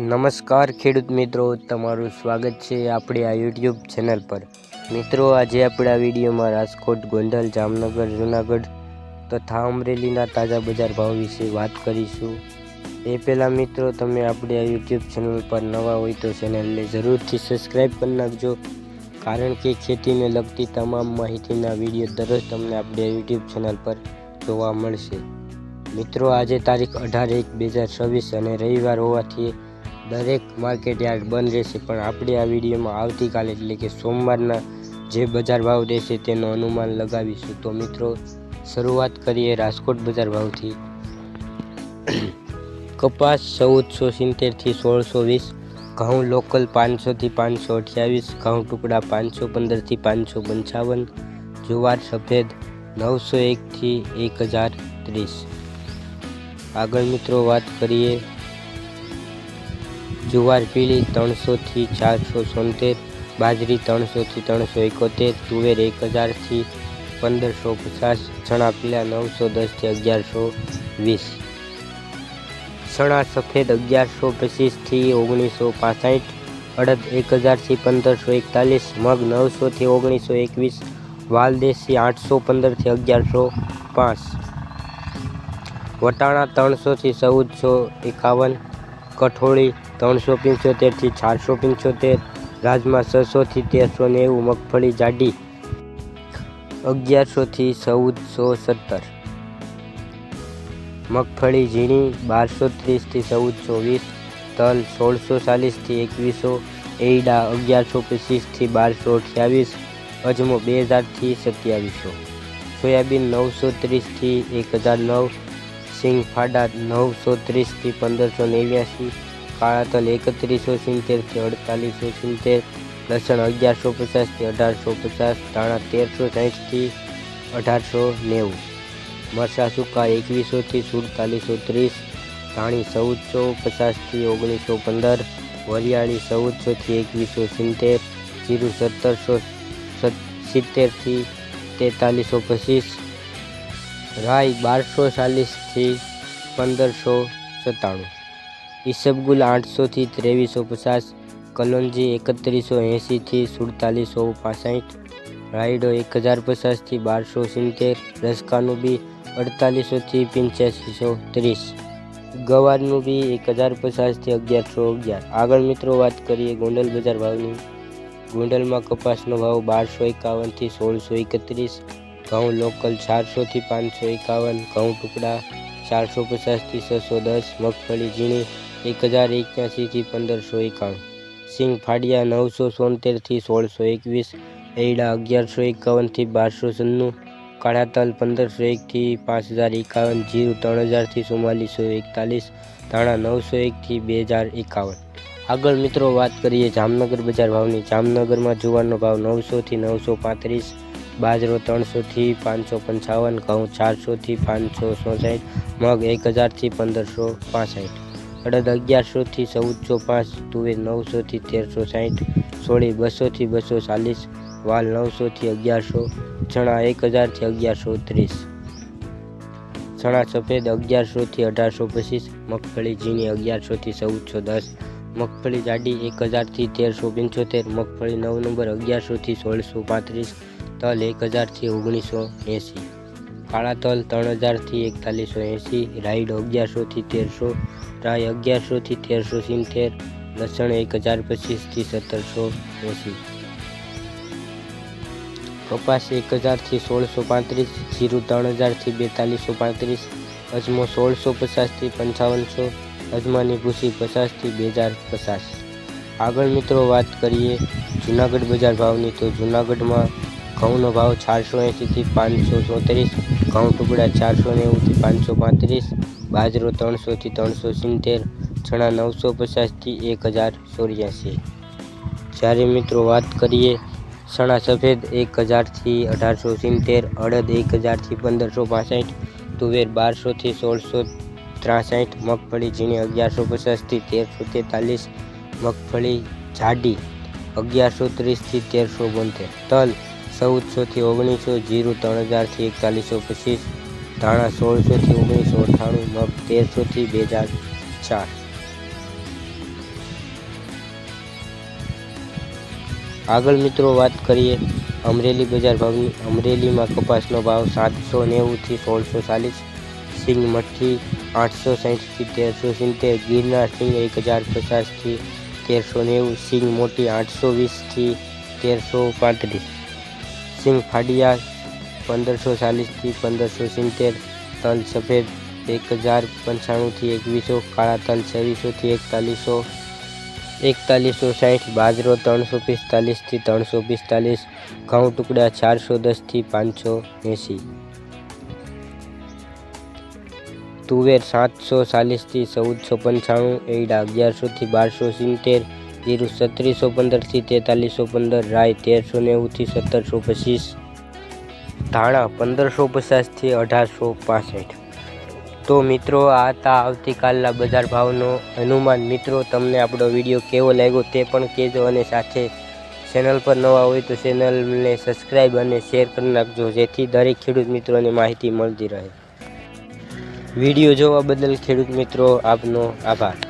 નમસ્કાર ખેડૂત મિત્રો, તમારું સ્વાગત છે આપણી આ યુટ્યુબ ચેનલ પર. મિત્રો, આજે આપણે આ વિડીયોમાં રાજકોટ, ગોંડલ, જામનગર, જૂનાગઢ તથા અમરેલીના તાજા બજાર ભાવ વિશે વાત કરીશું. એ પહેલાં મિત્રો, તમે આપણી આ યુટ્યુબ ચેનલ પર નવા હોય તો ચેનલને જરૂરથી સબસ્ક્રાઈબ કરી નાખજો. કારણ કે ખેતીને લગતી તમામ માહિતીના વીડિયો દરરોજ તમને આપણી યુટ્યુબ ચેનલ પર જોવા મળશે. મિત્રો, આજે તારીખ અઢાર એક બે હજાર છવ્વીસ અને રવિવાર હોવાથી દરેક માર્કેટ યાર્ડ બંધ રહેશે, પણ આપણે આ વિડીયોમાં આવતીકાલે એટલે કે સોમવારના જે બજાર ભાવ રહેશે તેનો અનુમાન લગાવીશું. તો મિત્રો, શરૂઆત કરીએ રાજકોટ બજાર ભાવથી. કપાસ ચૌદસો સિત્તેરથી સોળસો વીસ, ઘઉં લોકલ પાંચસોથી પાંચસો અઠ્યાવીસ, ઘઉં ટુકડા પાંચસો પંદરથી પાંચસો પંચાવન, જુવાર સફેદ નવસો એકથી એક હજાર ત્રીસ. આગળ મિત્રો વાત કરીએ જુવાર પીળી ત્રણસોથી ચારસો સોતેર, બાજરી ત્રણસોથી ત્રણસો એકોતેર, તુવેર એક હજારથી પંદરસો પચાસ, ચણા પીળા નવસો દસથી અગિયારસો વીસ. ચણા સફેદ અગિયારસો પચીસથી ઓગણીસો પાસઠ, અડદ એક હજારથી પંદરસો એકતાલીસ, મગ નવસોથી ઓગણીસો એકવીસ વાલદેશી આઠસો પંદરથી અગિયારસો પાંચ. વટાણા ત્રણસોથી ચૌદસો એકાવન, કઠોળી ત્રણસો પંચોતેરથી ચારસો પંચોતેર, રાજમાં છસોથી તેરસો નેવું મગફળી જાડી અગિયારસોથી ચૌદસો સત્તર. મગફળી ઝીણી બારસો ત્રીસથી ચૌદસો વીસ તલ સોળસો ચાલીસથી એકવીસો એઈડા અગિયારસો પચીસથી બારસો અઠ્યાવીસ, અજમો બે હજારથી સત્યાવીસો. સોયાબીન નવસો ત્રીસથી એક હજાર નવ સિંગ ફાડા નવસો ત્રીસથી પંદરસો નેવ્યાસી કાળા તલ એકત્રીસો સિત્તેરથી અડતાલીસો સિત્તેર, લસણ અગિયારસો પચાસથી અઢારસો પચાસ, ધાણા તેરસો સાહીઠથી અઢારસો નેવું, મરચાં સૂકા એકવીસોથી સુડતાલીસો ત્રીસ, ધાણી ચૌદસો પચાસથી ઓગણીસો પંદર, વરિયાળી ચૌદસોથી એકવીસો સિત્તેર, જીરું સત્તરસો સિત્તેરથી તેતાલીસો પચીસ, રાઈ બારસો ચાલીસથી પંદરસો સત્તાણું. ઈસબગુલ આઠસોથી ત્રેવીસો પચાસ કલોંજી એકત્રીસો એંશીથી સુડતાલીસો પાસઠ, રાયડો એક હજાર પચાસથી બારસો સિત્તેર, રસકાનું બી અડતાલીસોથી પંચ્યાસીસો ત્રીસ, ગવારનું બી એક હજાર પચાસથી અગિયારસો અગિયાર. આગળ મિત્રો વાત કરીએ ગોંડલ બજાર ભાવની. ગોંડલમાં કપાસનો ભાવ બારસો એકાવનથી સોળસો એકત્રીસ, ઘઉં લોકલ ચારસોથી પાંચસો એકાવન, ઘઉં ટુકડા ચારસો પચાસથી છસો દસ, મગફળી ઝીણી એક હજાર એક્યાસીથી પંદરસો એકાણું. સિંગ ફાડિયા નવસો સોતેરથી સોળસો એકવીસ. એડા અગિયારસો એકાવનથી બારસો છન્નું કાળા પંદરસો એકથી પાંચ હજાર એકાવન. જીરું ત્રણ હજારથી ચુમ્માલીસો એકતાલીસ. ધાણા નવસો એકથી બે હજાર એકાવન. આગળ મિત્રો વાત કરીએ જામનગર બજાર ભાવની. જામનગરમાં જુવારનો ભાવ નવસોથી નવસો પાંત્રીસ. બાજરો ત્રણસોથી પાંચસો પંચાવન. ઘઉં ચારસોથી પાંચસો ચોસઠ મગ એક હજારથી પંદરસો પાસઠ. અડદ અગિયારસોથી ચૌદસો પાંચ, તુવેર નવસોથી તેરસો સાઠ સોળી બસોથી બસો ચાલીસ, વાલ નવસોથી અગિયારસો, ચણા એક હજારથી અગિયારસો ત્રીસ. ચણા સફેદ અગિયારસોથી અઢારસો પચીસ, મગફળી ઝીણી અગિયારસોથી ચૌદસો દસ, મગફળી જાડી એક હજારથી તેરસો પંચોતેર, મગફળી નવ નંબર અગિયારસોથી સોળસો પાંત્રીસ, તલ એક હજારથી ઓગણીસો એંસી. કાળા તલ ત્રણ હજારથી એકતાલીસો એંસી રાઈડ અગિયારસોથી તેરસો, રાય અગિયારસોથી તેરસો સિત્તેર, લસણ એક હજાર પચીસથી સત્તરસો એંસી કપાસ એક હજારથી સોળસો પાંત્રીસ, જીરું ત્રણ હજારથી બેતાલીસો પાંત્રીસ, અજમો સોળસો પચાસથી પંચાવનસો, અજમાની ભૂસી પચાસથી બે હજાર પચાસ. આગળ મિત્રો વાત કરીએ જુનાગઢ બજાર ભાવની, તો જુનાગઢમાં ઘઉંનો ભાવ ચારસો એંશીથી પાંચસો ચોત્રીસ ઘઉં ટુકડા ચારસો નેવુંથી પાંચસો પાંત્રીસ, બાજરો ત્રણસોથી ત્રણસો સિત્તેર, ચણા નવસો પચાસથી એક હજાર ચોર્યાસી. જ્યારે મિત્રો વાત કરીએ, ચણા સફેદ એક હજારથી અઢારસો સિત્તેર, અડદ એક હજારથી પંદરસો પાસઠ, તુવેર બારસોથી સોળસો ત્રાસઠ, મગફળી ઝીણી અગિયારસો પચાસથી તેરસો તેતાલીસ, મગફળી જાડી અગિયારસો ત્રીસથી તેરસો બોતેર. તલ ચૌદસોથી ઓગણીસો, જીરો ત્રણ હજારથી એકતાલીસો, પચીસ, ધાણા સોળસોથી ઓગણીસો અઠ્ઠાણું, મગ તેરસોથી બે હજાર ચાર. આગળ મિત્રો વાત કરીએ અમરેલી બજાર ભાવની. અમરેલીમાં કપાસનો ભાવ સાતસો નેવુંથી સોળસો ચાલીસ, સિંગ મઠ્ઠી આઠસો સાહીઠથી તેરસો સિત્તેર, ગિરનાર સિંગ એક હજાર પચાસથી તેરસો નેવું, સિંગ મોટી આઠસો વીસથી તેરસો પાંત્રીસ. સિંગ ફાડિયા, પંદરસો ચાલીસથી પંદરસો સિત્તેર, તલ સફેદ એક હજાર પંચાણુંથી એકવીસો, કાળા તલ છવ્વીસોથી એકતાલીસો એકતાલીસો સાઠ બાજરો ત્રણસો પિસ્તાલીસથી ત્રણસો પિસ્તાલીસ, ઘઉં ટુકડા ચારસો દસથી પાંચસો એંસી. તુવેર સાતસો ચાલીસથી ચૌદસો પંચાણું એડા અગિયારસોથી બારસો સિત્તેર જીરું સત્રીસો પંદરથી તેતાલીસો પંદર, રાય તેરસો નેવુંથી સત્તરસો પચીસ, ધાણા પંદરસો પચાસથી અઢારસો પાસઠ. તો મિત્રો, આ હતા આવતીકાલના બજાર ભાવનો અનુમાન. મિત્રો, તમને આપણો વીડિયો કેવો લાગ્યો તે પણ કહેજો અને સાથે ચેનલ પર નવા હોય તો ચેનલને સબસ્ક્રાઈબ અને શેર કરી નાખજો, જેથી દરેક ખેડૂત મિત્રોને માહિતી મળતી રહે. વીડિયો જોવા બદલ ખેડૂત મિત્રો આપનો આભાર.